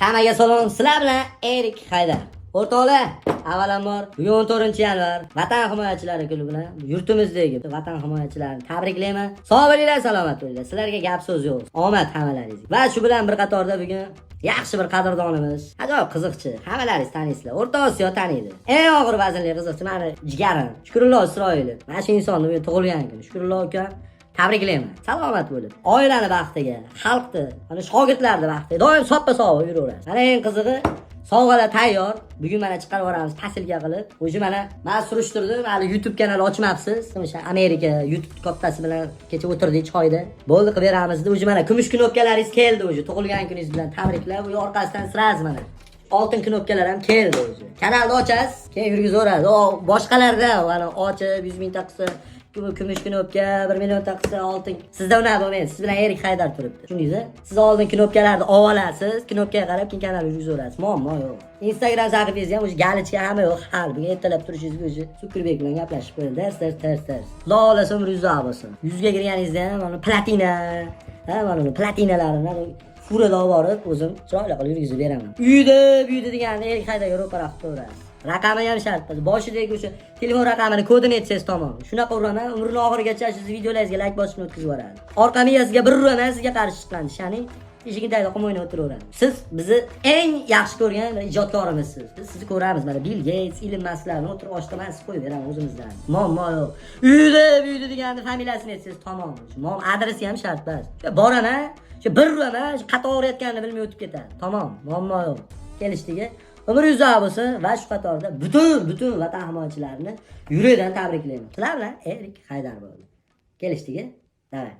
Hammaga salom, sizlar bilan Erik Haydar. O'rtoqlar, avvalambor bugun 14 yanvar Vatan himoyachilari kuni bilan yurtimizdagi vatan himoyachilarini tabriklayman. Sog' bo'linglar, salomat bo'linglar. Sizlarga gap so'z yo'q. Omad hammalaringizga. Va shu bilan bir qatorda bugun yaxshi bir qadrdonimiz, ajoyib qiziqchi, hammalaringiz taniysizlar. O'rta Osiyo taniydi. Eng og'ir vaznli qiziqchi mani jigarim. Shukrullo Isroilov. Mana shu insonni bugun tug'ilgan kuni. Shukrullo aka Tabriklayman. Salomat bo'lib. Oilani baxtiga, xalqni, mana shogirdlarni baxtiga doim soppa sog'ib yuraverasiz. Mana eng qizig'i sovg'alar tayyor. Bugun mana chiqarib yuboramiz posilka qilib. уже mana man surishtirdim, hali YouTube kanal ochmabsiz. O'sha Amerika YouTube kattasi bilan kecha o'tirdik choyda. Bo'ldi qilib beramiz dedi. O'zi mana kumush knopkalaringiz keldi уже Tug'ilgan kuningiz bilan tabriklab, bu orqasidan sirazi mana. Oltin knopkalar ham keldi o'zi. Kanalni ochasiz, keyin yurgizaveradi. O boshqalarda ochib 100 ming taqsa kumush knopka 1 million taqsa oltin. Sizda unaqa bo'lmaydi. Siz bilan Erik Haydar turibdi. Tushundingizmi? Siz oldin knopkalarni olasiz, knopkaga qarab keyin kanal yurgizaverasiz. Muammo yo'q. Instagram sahifangiz ham o'sha galichka hamma yo'q. Hal bugun ertalab turishingiz o'zi Sukurbek bilan gaplashib qo'ying. Dars dars dars dars. Lola umringiz bo'lsin. 100 ga kirganingizda ham platina, ha mana bu olib borib o'zim chiroyli qilib yurgizib beraman. Uyda, uyda deganni Erik Haydarga ro'para qilib qo'yasiz. Raqami ham shart. Boshidagi o'sha telefon raqamini kodini aytsangiz tamom. Shunaqa uraman, umrini oxirigacha siz videolaringizga like bosishni o'tkazib yuboradi. Orqa miyasiga bir uraman, sizga qarshi chiqadi. Ya'ni eshigini tagida qum o'ynab o'tiraveradi. Siz bizni eng yaxshi ko'rgan ijodkorimizsiz. Biz sizni ko'ramiz mana Bill Gates, Elon Musklarni o'tirib ochtaman siz qo'yib beraman o'zimizdan. Muammo yo'q. Uyda, uyda deganni familiyasini aytsangiz tamom. Mom adresi ham shart bas. Boraman, shu bir uraman, shu qator urayotganini bilmay o'tib ketadi. Tamom, muammo yo'q. Kelishdigi umringiz uzoq bo'lsin va shu qatorda butun butun vatan himoyachilarini yurakdan tabriklayman. Sizlar bilan Erik Haydar bo'ldi. Kelishdigi? Davay.